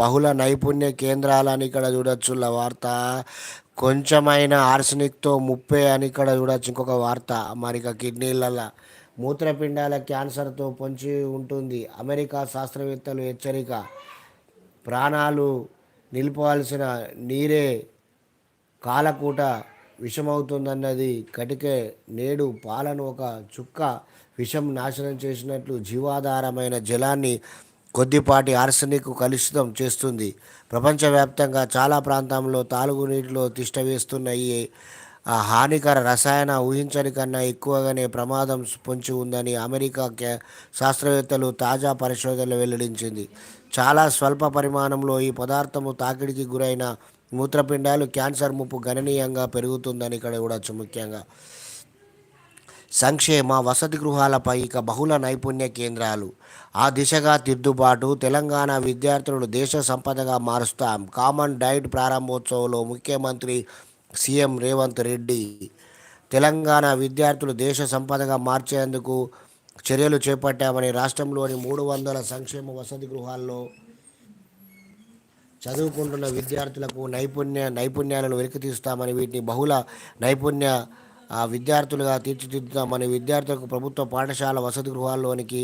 బహుళ నైపుణ్య కేంద్రాలని ఇక్కడ చూడొచ్చు. వార్త కొంచెమైన ఆర్సనిక్తో ముప్పే అని ఇక్కడ చూడొచ్చు. ఇంకొక వార్త మరి ఇక కిడ్నీలలో మూత్రపిండాల క్యాన్సర్తో పొంచి ఉంటుంది. అమెరికా శాస్త్రవేత్తలు హెచ్చరిక ప్రాణాలు నిలిపవలసిన నీరే కాలకూట విషమవుతుందన్నది కటికే నేడు పాలను ఒక చుక్క విషం నాశనం చేసినట్లు జీవాధారమైన జలాన్ని కొద్దిపాటి ఆర్సనిక్ కలుషితం చేస్తుంది. ప్రపంచవ్యాప్తంగా చాలా ప్రాంతాల్లో తాలుగు నీటిలో వేస్తున్న ఈ హానికర రసాయన ఊహించని కన్నా ఎక్కువగానే ప్రమాదం పొంచి ఉందని అమెరికా శాస్త్రవేత్తలు తాజా పరిశోధనలు వెల్లడించింది. చాలా స్వల్ప పరిమాణంలో ఈ పదార్థము తాకిడికి గురైన మూత్రపిండాలు క్యాన్సర్ ముప్పు గణనీయంగా పెరుగుతుందని ఇక్కడ చూడొచ్చు ముఖ్యంగా సంక్షేమ వసతి గృహాలపై ఇక బహుళ నైపుణ్య కేంద్రాలు. ఆ దిశగా తిద్దుబాటు తెలంగాణ విద్యార్థులను దేశ సంపదగా మారుస్తాం. కామన్ డైట్ ప్రారంభోత్సవంలో ముఖ్యమంత్రి సీఎం రేవంత్ రెడ్డి. తెలంగాణ విద్యార్థులు దేశ సంపదగా మార్చేందుకు చర్యలు చేపట్టామని రాష్ట్రంలోని మూడు వందల సంక్షేమ వసతి గృహాల్లో చదువుకుంటున్న విద్యార్థులకు నైపుణ్య నైపుణ్యాలను వెలికితీస్తామని వీటిని బహుళ నైపుణ్య ఆ, విద్యార్థులుగా తీర్చిదిద్దుతామని విద్యార్థులకు ప్రభుత్వ పాఠశాల వసతి గృహాల్లోనికి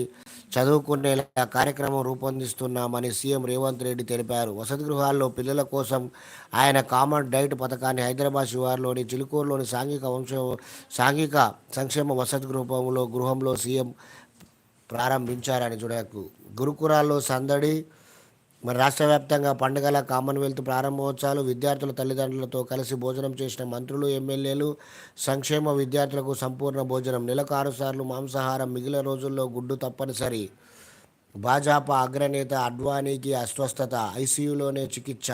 చదువుకునేలా కార్యక్రమం రూపొందిస్తున్నామని సీఎం రేవంత్ రెడ్డి తెలిపారు. వసతి గృహాల్లో పిల్లల కోసం ఆయన కామన్ డైట్ పథకాన్ని హైదరాబాద్ శివార్లోని చిలుకూరులోని సాంఘిక వంశ సాంఘిక సంక్షేమ వసతి గృహంలో గృహంలో సీఎం ప్రారంభించారని చూడకు గురుకురాల్లో సందడి మరి రాష్ట్ర వ్యాప్తంగా పండుగల కామన్వెల్త్ ప్రారంభోత్సవాలు విద్యార్థుల తల్లిదండ్రులతో కలిసి భోజనం చేసిన మంత్రులు ఎమ్మెల్యేలు సంక్షేమ విద్యార్థులకు సంపూర్ణ భోజనం. నెలకు ఆరుసార్లు మాంసాహారం మిగిలిన రోజుల్లో గుడ్డు తప్పనిసరి. భాజపా అగ్రనేత అడ్వానీకి అస్వస్థత ఐసీయూలోనే చికిత్స.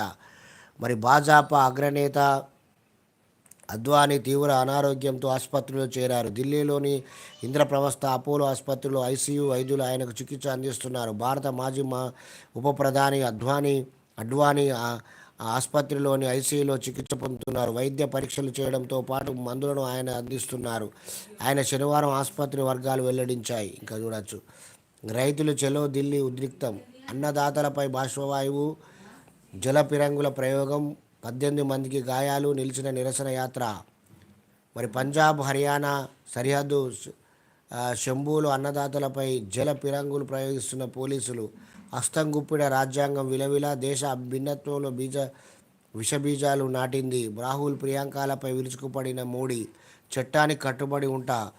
మరి భాజపా అగ్రనేత అద్వానీ తీవ్ర అనారోగ్యంతో ఆసుపత్రిలో చేరారు. ఢిల్లీలోని ఇంద్రప్రవస్థ అపోలో ఆసుపత్రిలో ఐసీయూ వైద్యులు ఆయనకు చికిత్స అందిస్తున్నారు. భారత మాజీ మా ఉప ప్రధాని అద్వానీ అడ్వానీ ఆసుపత్రిలోని ఐసీయూలో చికిత్స పొందుతున్నారు. వైద్య పరీక్షలు చేయడంతో పాటు మందులను ఆయన అందిస్తున్నారు. ఆయన శనివారం ఆసుపత్రి వర్గాలు వెల్లడించాయి. ఇంకా చూడొచ్చు. రైతులు చెలో ఢిల్లీ ఉద్రిక్తం. అన్నదాతలపై బాష్పవాయువు జలపిరంగుల ప్రయోగం పద్దెనిమిది మందికి గాయాలు నిలిచిన నిరసన యాత్ర. మరి పంజాబ్ హర్యానా సరిహద్దు ఆ, శంభులు అన్నదాతలపై జల పిరంగులు ప్రయోగిస్తున్న పోలీసులు హస్తంగుప్పిడ రాజ్యాంగం విలవిల దేశ భిన్నత్వంలో బీజ విషబీజాలు నాటింది. రాహుల్ ప్రియాంకలపై విరుచుకుపడిన మోడీ చట్టానికి కట్టుబడి ఉంటా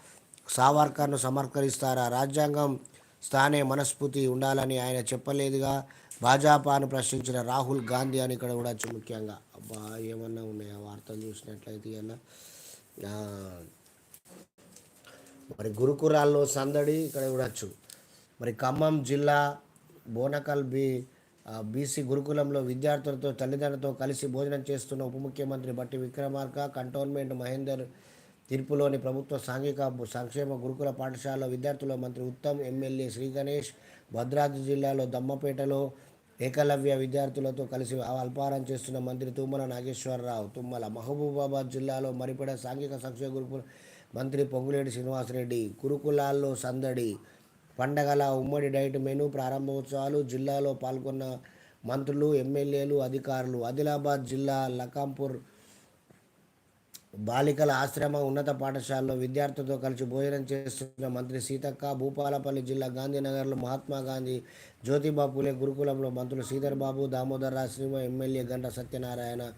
సావర్కర్ను సమర్కరిస్తారా? రాజ్యాంగం స్థానే మనస్ఫూర్తి ఉండాలని ఆయన చెప్పలేదుగా. భాజపాను ప్రశ్నించిన రాహుల్ గాంధీ అని ఇక్కడ కూడా ముఖ్యంగా అబ్బా ఏమన్నా ఉన్నాయా వార్తలు చూసినట్లయితే ఇలా మరి గురుకురాల్లో సందడి ఇక్కడ చూడొచ్చు మరి ఖమ్మం జిల్లా బోనకల్ బీ బీసీ గురుకులంలో విద్యార్థులతో తల్లిదండ్రులతో కలిసి భోజనం చేస్తున్న ఉప ముఖ్యమంత్రి బట్టి విక్రమార్క కంటోన్మెంట్ మహేందర్ తీర్పులోని ప్రభుత్వ సాంఘిక సంక్షేమ గురుకుల పాఠశాలలో విద్యార్థుల మంత్రి ఉత్తమ్ ఎమ్మెల్యే శ్రీ గణేష్ భద్రాద్రి జిల్లాలో దమ్మపేటలో ఏకలవ్య విద్యార్థులతో కలిసి అల్పారం చేస్తున్న మంత్రి తుమ్మల నాగేశ్వరరావు తుమ్మల మహబూబాబాద్ జిల్లాలో మరిపడ సాంఘిక సంక్షేమ గురుకుల మంత్రి పొంగులేటి శ్రీనివాసరెడ్డి గురుకులాల్లో సందడి పండగల ఉమ్మడి డైట్ మెను ప్రారంభోత్సవాలు జిల్లాలో పాల్గొన్న మంత్రులు ఎమ్మెల్యేలు అధికారులు ఆదిలాబాద్ జిల్లా లకాంపూర్ బాలికల ఆశ్రమ ఉన్నత పాఠశాలలో విద్యార్థులతో కలిసి భోజనం చేస్తున్న మంత్రి సీతక్క భూపాలపల్లి జిల్లా గాంధీనగర్లో మహాత్మా గాంధీ జ్యోతిబా పూలే గురుకులంలో మంత్రులు శ్రీధర్ బాబు దామోదర్ రావు శ్రీమ ఎమ్మెల్యే గంట సత్యనారాయణ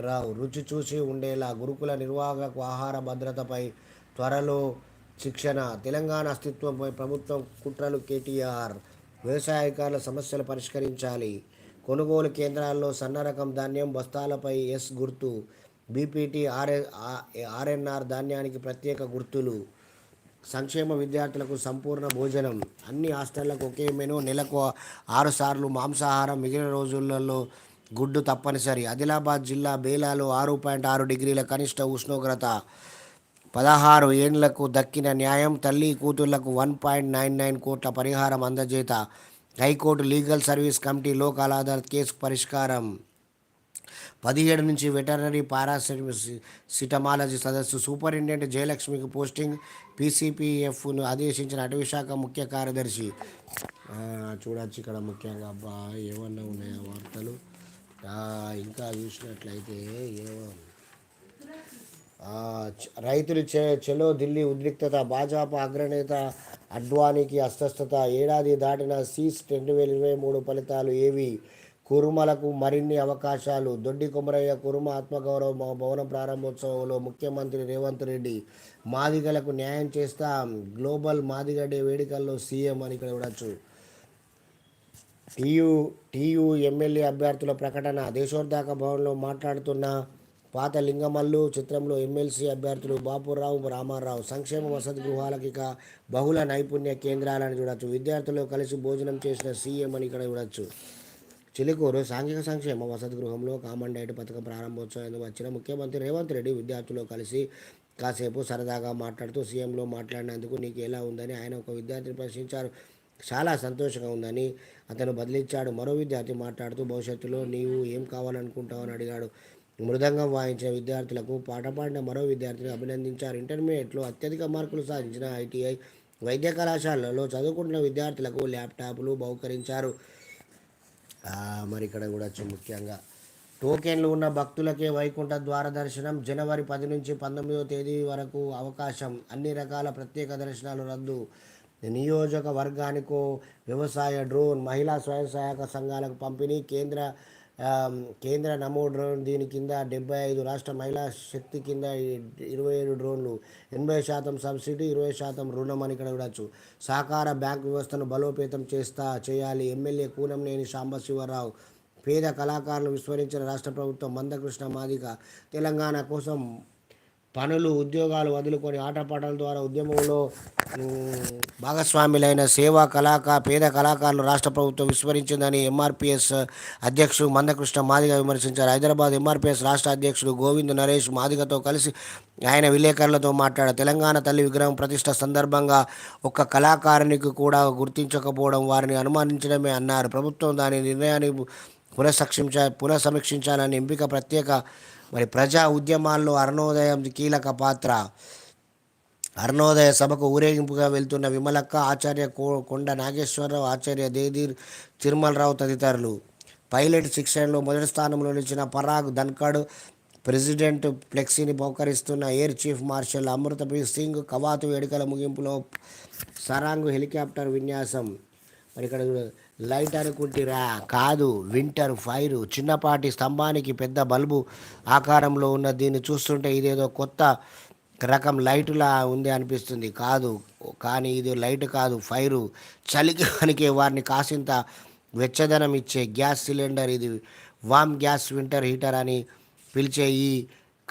రావు. రుచి చూసి ఉండేలా గురుకుల నిర్వాహకు ఆహార భద్రతపై త్వరలో శిక్షణ. తెలంగాణ అస్తిత్వంపై ప్రభుత్వం కుట్రలు కేటీఆర్. వ్యవసాయకారుల సమస్యలు పరిష్కరించాలి. కొనుగోలు కేంద్రాల్లో సన్న రకం ధాన్యం బస్తాలపై ఎస్ గుర్తు. బీపీటీ ఆర్ఏ ఆర్ఎన్ఆర్ ధాన్యానికి ప్రత్యేక గుర్తులు. సంక్షేమ విద్యార్థులకు సంపూర్ణ భోజనం. అన్ని హాస్టళ్ళకు ఒకే మెను. నెలకు ఆరుసార్లు మాంసాహారం. మిగిలిన రోజులలో గుడ్డు తప్పనిసరి. ఆదిలాబాద్ జిల్లా బేలాలో ఆరు పాయింట్ ఆరు డిగ్రీల కనిష్ట ఉష్ణోగ్రత. పదహారు ఏండ్లకు దక్కిన న్యాయం. తల్లి కూతుళ్ళకు వన్ పాయింట్ నైన్ నైన్ కోట్ల పరిహారం అందజేత. High court legal service committee Lok Adalat case పరిష్కారం. పదిహేడు నుంచి వెటర్నరీ పారాసిటమాలజీ సదస్సు సూపరింటెండెంట్ జయలక్ష్మికి పోస్టింగ్. పీసీపీఎఫ్ను ఆదేశించిన అటవీశాఖ ముఖ్య కార్యదర్శి. చూడవచ్చు చూడొచ్చు ఇక్కడ ముఖ్యంగా. అబ్బా ఏమన్నా ఉన్నాయా ఇంకా చూసినట్లయితే ఏమో. రైతులు చె చెలో ఢిల్లీ ఉద్రిక్తత భాజపా అగ్రనేత అడ్వానీకి అస్వస్థత ఏడాది దాటిన సీస్ రెండు వేల ఇరవై మూడు ఫలితాలు ఏవి? కురుమలకు మరిన్ని అవకాశాలు. దొడ్డి కొమరయ్య కురుమ ఆత్మగౌరవ భవన ప్రారంభోత్సవంలో ముఖ్యమంత్రి రేవంత్ రెడ్డి మాదిగలకు న్యాయం చేస్తా గ్లోబల్ మాదిగ డే వేడుకల్లో సీఎం అని ఇక్కడ చూడొచ్చు టీయూ టీయూ ఎమ్మెల్యే అభ్యర్థుల ప్రకటన దేశోద్ధాక భవన్లో మాట్లాడుతున్న పాత లింగమల్లు చిత్రంలో ఎమ్మెల్సీ అభ్యర్థులు బాపురావు రామారావు సంక్షేమ వసతి గృహాలకి ఇక బహుళ నైపుణ్య కేంద్రాలని చూడొచ్చు. విద్యార్థులు కలిసి భోజనం చేసిన సీఎం అని ఇక్కడ చూడొచ్చు. చిలుకూరు సాంఘిక సంక్షేమ వసతి గృహంలో కామన్ డైట్ పథకం ప్రారంభోత్సవం వచ్చిన ముఖ్యమంత్రి రేవంత్ రెడ్డి విద్యార్థులు కలిసి కాసేపు సరదాగా మాట్లాడుతూ సీఎంలో మాట్లాడినందుకు నీకు ఎలా ఉందని ఆయన ఒక విద్యార్థిని ప్రశ్నించారు. చాలా సంతోషంగా ఉందని అతను బదిలించాడు మరో విద్యార్థి మాట్లాడుతూ భవిష్యత్తులో నీవు ఏం కావాలనుకుంటావు అని అడిగాడు. మృదంగం వాయించిన విద్యార్థులకు పాట పాడిన మరో విద్యార్థిని అభినందించారు. ఇంటర్మీడియట్లో అత్యధిక మార్కులు సాధించిన ఐటీఐ వైద్య కళాశాలలో చదువుకుంటున్న విద్యార్థులకు ల్యాప్టాప్లు బహుకరించారు. మరి ఇక్కడ కూడా ముఖ్యంగా టోకెన్లు ఉన్న భక్తులకే వైకుంఠ ద్వార దర్శనం జనవరి పది నుంచి పంతొమ్మిదవ తేదీ వరకు అవకాశం. అన్ని రకాల ప్రత్యేక దర్శనాలు రద్దు. నియోజకవర్గానికో వ్యవసాయ డ్రోన్ మహిళా స్వయం సహాయక సంఘాలకు పంపిణీ. కేంద్ర కేంద్ర నమో డ్రోన్ దీని కింద డెబ్బై ఐదు రాష్ట్ర మహిళా శక్తి కింద ఇరవై ఏడు డ్రోన్లు ఎనభై శాతం సబ్సిడీ ఇరవై శాతం రుణం అని ఇక్కడ చూడొచ్చు. సహకార బ్యాంక్ వ్యవస్థను బలోపేతం చేస్తా చేయాలి. ఎమ్మెల్యే కూనంనేని సాంబశివరావు పేద కళాకారులు విస్మరించిన రాష్ట్ర ప్రభుత్వం మందకృష్ణ మాదిక తెలంగాణ కోసం పనులు ఉద్యోగాలు వదులుకొని ఆటపాటల ద్వారా ఉద్యమంలో భాగస్వాములైన సేవా కళాకార పేద కళాకారులు రాష్ట్ర ప్రభుత్వం విస్మరించిందని ఎంఆర్పిఎస్ అధ్యక్షుడు మందకృష్ణ మాదిగ విమర్శించారు. హైదరాబాద్ ఎంఆర్పిఎస్ రాష్ట్ర అధ్యక్షుడు గోవింద్ నరేష్ మాదిగతో కలిసి ఆయన విలేకరులతో మాట్లాడారు. తెలంగాణ తల్లి విగ్రహం ప్రతిష్ట సందర్భంగా ఒక్క కళాకారునికి కూడా గుర్తించకపోవడం వారిని అనుమానించడమే అన్నారు. ప్రభుత్వం దాని నిర్ణయాన్ని పునఃసక్షించ పునఃసమీక్షించాలని ఎంపిక ప్రత్యేక మరి ప్రజా ఉద్యమాల్లో అరుణోదయం కీలక పాత్ర. అరుణోదయ సభకు ఊరేగింపుగా వెళ్తున్న విమలక్క ఆచార్య కో- కొండ నాగేశ్వరరావు ఆచార్య దేదీర్ తిరుమలరావు తదితరులు. పైలట్ శిక్షణలో మొదటి స్థానంలో నిలిచిన పరాగ్ ధన్కడ్ ప్రెసిడెంట్ ఫ్లెక్సీని బహుకరిస్తున్న air chief marshal Amritpreet Singh కవాతు వేడుకల ముగింపులో సరాంగ్ హెలికాప్టర్ విన్యాసం. మరి ఇక్కడ లైట్ అనుకుంటురా. కాదు వింటర్ ఫైర్. చిన్నపాటి స్తంభానికి పెద్ద బల్బు ఆకారంలో ఉన్న దీన్ని చూస్తుంటే ఇదేదో కొత్త రకం లైటులా ఉంది అనిపిస్తుంది. కాదు కానీ ఇది లైట్ కాదు ఫైరు. చలికి వణికే వారిని కాసింత వెచ్చదనం ఇచ్చే గ్యాస్ సిలిండర్ ఇది. వామ్ గ్యాస్ వింటర్ హీటర్ అని పిలిచే ఈ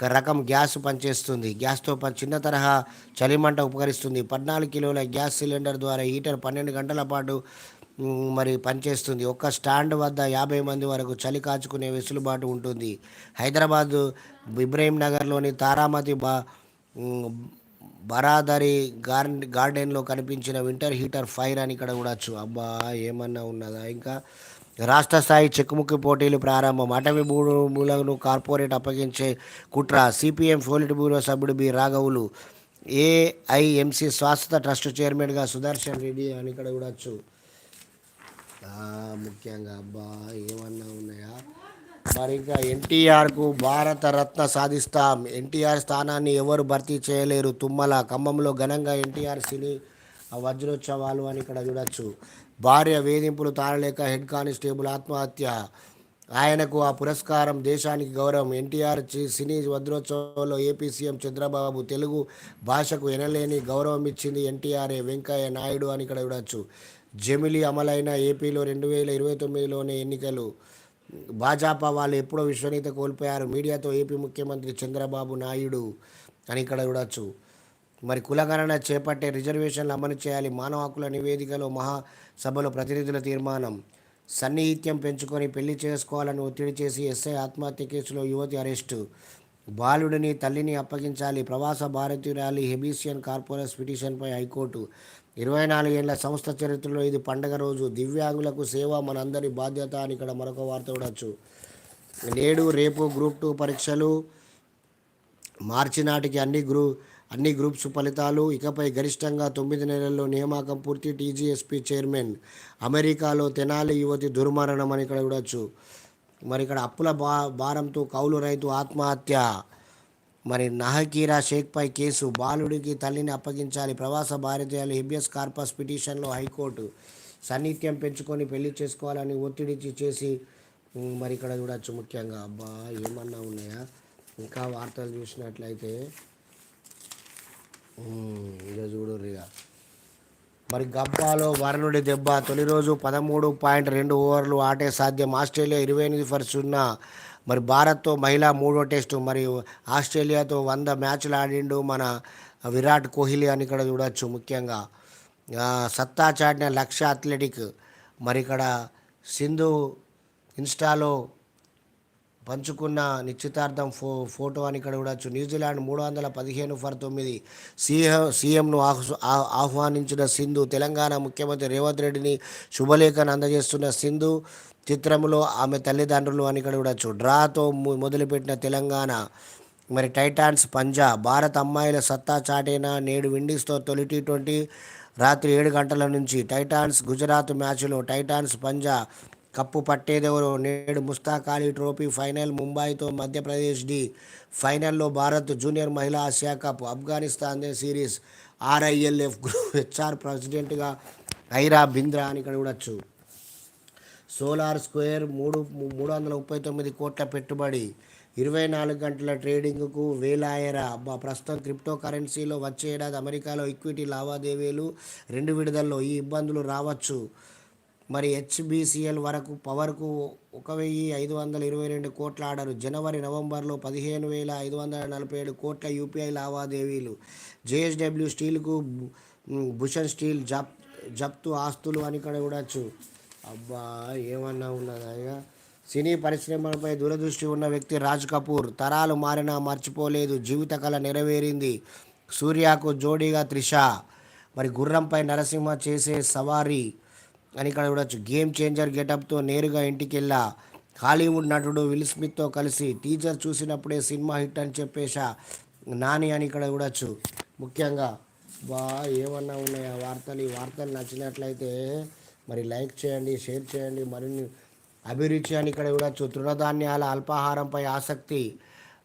రకం గ్యాస్ పనిచేస్తుంది. గ్యాస్తో పని చిన్న తరహా చలిమంట ఉపకరిస్తుంది. పద్నాలుగు కిలోల గ్యాస్ సిలిండర్ ద్వారా హీటర్ పన్నెండు గంటల పాటు మరి పనిచేస్తుంది. ఒక్క స్టాండ్ వద్ద యాభై మంది వరకు చలి కాచుకునే వెసులుబాటు ఉంటుంది. హైదరాబాద్ ఇబ్రహీం నగర్లోని తారామతి బా బరాదరి గార్డెన్ గార్డెన్లో కనిపించిన వింటర్ హీటర్ ఫైర్ అని ఇక్కడ చూడొచ్చు అబ్బా ఏమన్నా ఉన్నదా? ఇంకా రాష్ట్ర స్థాయి చెక్కుముక్కి పోటీలు ప్రారంభం. అటవీ భూములను కార్పొరేట్ అప్పగించే కుట్ర. సిపిఎం పోలిట్ బ్యూరో సభ్యుడు బి. రాఘవులు. ఏఐఎంసి శాశ్వత ట్రస్ట్ చైర్మన్గా సుదర్శన్ రెడ్డి అని ఇక్కడ చూడొచ్చు ముఖ్యంగా అబ్బా ఏమన్నా ఉన్నాయా? మరి ఇంకా ఎన్టీఆర్కు భారత రత్న సాధిస్తాం. ఎన్టీఆర్ స్థానాన్ని ఎవరు భర్తీ చేయలేరు. తుమ్మల ఖమ్మంలో ఘనంగా ఎన్టీఆర్ సినీ వజ్రోత్సవాలు అని ఇక్కడ చూడొచ్చు. భార్య వేధింపులు తాళలేక హెడ్ కానిస్టేబుల్ ఆత్మహత్య. ఆయనకు ఆ పురస్కారం దేశానికి గౌరవం. ఎన్టీఆర్ చి- సినీ వజ్రోత్సవంలో ఏపీ సీఎం చంద్రబాబు తెలుగు భాషకు ఎనలేని గౌరవం ఇచ్చింది ఎన్టీఆర్ఏ వెంకయ్య నాయుడు అని ఇక్కడ చూడొచ్చు. జమిలి అమలైన ఏపీలో రెండు వేల ఇరవై తొమ్మిదిలోనే ఎన్నికలు. భాజపా వాళ్ళు ఎప్పుడో విశ్వనీత కోల్పోయారు. మీడియాతో ఏపీ ముఖ్యమంత్రి చంద్రబాబు నాయుడు అని ఇక్కడ చూడొచ్చు. మరి కులగణన చేపట్టే రిజర్వేషన్లు అమలు చేయాలి. మానవ హక్కుల నివేదికలో మహాసభలో ప్రతినిధుల తీర్మానం. సన్నిహిత్యం పెంచుకొని పెళ్ళి చేసుకోవాలని ఒత్తిడి చేసి ఎస్ఐ ఆత్మహత్య కేసులో యువతి అరెస్టు. బాలుడిని తల్లిని అప్పగించాలి. ప్రవాస భారతీయురాలి హెబీసియన్ కార్పొరేస్ పిటిషన్పై హైకోర్టు. ఇరవై నాలుగేళ్ళ సంస్థ చరిత్రలో ఇది పండగ రోజు. దివ్యాంగులకు సేవ మనందరి బాధ్యత అని ఇక్కడ మరొక వార్త చూడవచ్చు నేడు రేపు గ్రూప్ టూ పరీక్షలు. మార్చి నాటికి అన్ని గ్రూ అన్ని గ్రూప్స్ ఫలితాలు. ఇకపై గరిష్టంగా తొమ్మిది నెలల్లో నియామకం పూర్తి టీజీఎస్పీ చైర్మన్. అమెరికాలో తెనాలి యువతి దుర్మరణం అని ఇక్కడ చూడవచ్చు మరి ఇక్కడ అప్పుల బా భారంతో కౌలు రైతు ఆత్మహత్య. మరి నహకీరా షేక్పై కేసు బాలుడికి తల్లిని అప్పగించాలి ప్రవాస భారతీయులు హిబియస్ కార్పస్ పిటిషన్లో హైకోర్టు సాన్నిధ్యం పెంచుకొని పెళ్ళి చేసుకోవాలని ఒత్తిడి చేసి మరి ఇక్కడ చూడొచ్చు ముఖ్యంగా. అబ్బా ఏమన్నా ఉన్నాయా? ఇంకా వార్తలు చూసినట్లయితే ఇక చూడు ఇక మరి గబ్బాలో వరుణుడి దెబ్బ తొలి రోజు పదమూడు పాయింట్ రెండు ఓవర్లు ఆటే సాధ్యం. ఆస్ట్రేలియా ఇరవై ఎనిమిది ఫర్ సున్నా. మరి భారత్తో మహిళా మూడో టెస్టు మరి ఆస్ట్రేలియాతో వంద మ్యాచ్లు ఆడిండు మన విరాట్ కోహ్లీ అని ఇక్కడ చూడొచ్చు ముఖ్యంగా. సత్తా చాటిన లక్ష్య అథ్లెటిక్. మరి ఇక్కడ సింధు ఇన్స్టాలో పంచుకున్న నిశ్చితార్థం ఫో ఫోటో అని ఇక్కడ చూడొచ్చు న్యూజిలాండ్ మూడు వందల పదిహేను ఫర్ తొమ్మిది. సీఎం సీఎంను ఆహ్వానించిన సింధు తెలంగాణ ముఖ్యమంత్రి రేవంత్ రెడ్డిని శుభలేఖను అందజేస్తున్న సింధు చిత్రంలో ఆమె తల్లిదండ్రులు అని ఇక్కడ చూడొచ్చు డ్రాతో మొదలుపెట్టిన తెలంగాణ. మరి టైటాన్స్ పంజా భారత్ అమ్మాయిల సత్తా చాటైన నేడు విండీస్తో తొలి టీ ట్వంటీ రాత్రి ఏడు గంటల నుంచి టైటాన్స్ గుజరాత్ మ్యాచ్లో టైటాన్స్ పంజా కప్పు పట్టేదెవరో? నేడు ముస్తాక్ అలీ ట్రోఫీ ఫైనల్ ముంబైతో మధ్యప్రదేశ్ డి ఫైనల్లో భారత్ జూనియర్ మహిళా Asia cup Afghanistan series RILF group HR ప్రెసిడెంట్గా ఐరా బింద్రా అని ఇక్కడ చూడొచ్చు. సోలార్ స్క్వేర్ మూడు మూడు వందల ముప్పై తొమ్మిది కోట్ల పెట్టుబడి ఇరవై నాలుగు గంటల ట్రేడింగ్కు వేలాయరా. అబ్బా ప్రస్తుతం క్రిప్టో కరెన్సీలో వచ్చే ఏడాది అమెరికాలో ఈక్విటీ లావాదేవీలు రెండు విడుదలలో ఈ ఇబ్బందులు రావచ్చు. మరి హెచ్బిసిఎల్ వరకు పవర్కు ఒక వెయ్యి ఐదు వందల ఇరవై రెండు కోట్ల ఆర్డరు. జనవరి నవంబర్లో పదిహేను వేల ఐదు వందల నలభై ఏడు కోట్ల యూపీఐ లావాదేవీలు. జేఎస్డబ్ల్యూ స్టీల్కు భూషణ్ స్టీల్ జప్ జప్తు ఆస్తులు అని ఇక్కడ చూడొచ్చు అబ్బా ఏమన్నా ఉన్నదా సినీ పరిశ్రమలపై దూరదృష్టి ఉన్న వ్యక్తి రాజ్ కపూర్. తరాలు మారినా మర్చిపోలేదు. జీవిత కళ నెరవేరింది. సూర్యకు జోడీగా త్రిష. మరి గుర్రంపై నరసింహ చేసే సవారీ అని ఇక్కడ చూడొచ్చు. గేమ్ చేంజర్ గెటప్తో నేరుగా ఇంటికి వెళ్ళా హాలీవుడ్ నటుడు విల్ స్మిత్తో కలిసి టీజర్ చూసినప్పుడే సినిమా హిట్ అని చెప్పేశా నాని అని ఇక్కడ చూడొచ్చు. ముఖ్యంగా బా ఏమన్నా ఉన్నాయా వార్తలు? ఈ వార్తలు నచ్చినట్లయితే మరి లైక్ చేయండి షేర్ చేయండి. మరిన్ని అభిరుచి అని ఇక్కడ చూడొచ్చు. తృణధాన్యాల అల్పాహారంపై ఆసక్తి.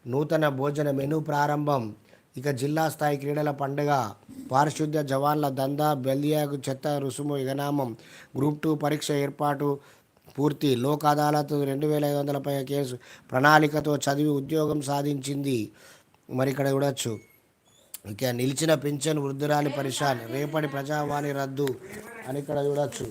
నూతన భోజన మెనూ ప్రారంభం. ఇక జిల్లా స్థాయి క్రీడల పండుగ. పారిశుద్ధ్య జవాన్ల దందా బెల్దియాకు చెత్త రుసుము ఇగనామం గ్రూప్ టూ పరీక్ష ఏర్పాటు పూర్తి. లోక్ అదాలత్ రెండు వేల ఐదు వందల పై కేసు ప్రణాళికతో చదివి ఉద్యోగం సాధించింది. మరి ఇక్కడ చూడొచ్చు. ఇక నిలిచిన పింఛన్ వృద్ధురాలి పరిశాన్ రేపటి ప్రజావాణి రద్దు అని ఇక్కడ చూడొచ్చు.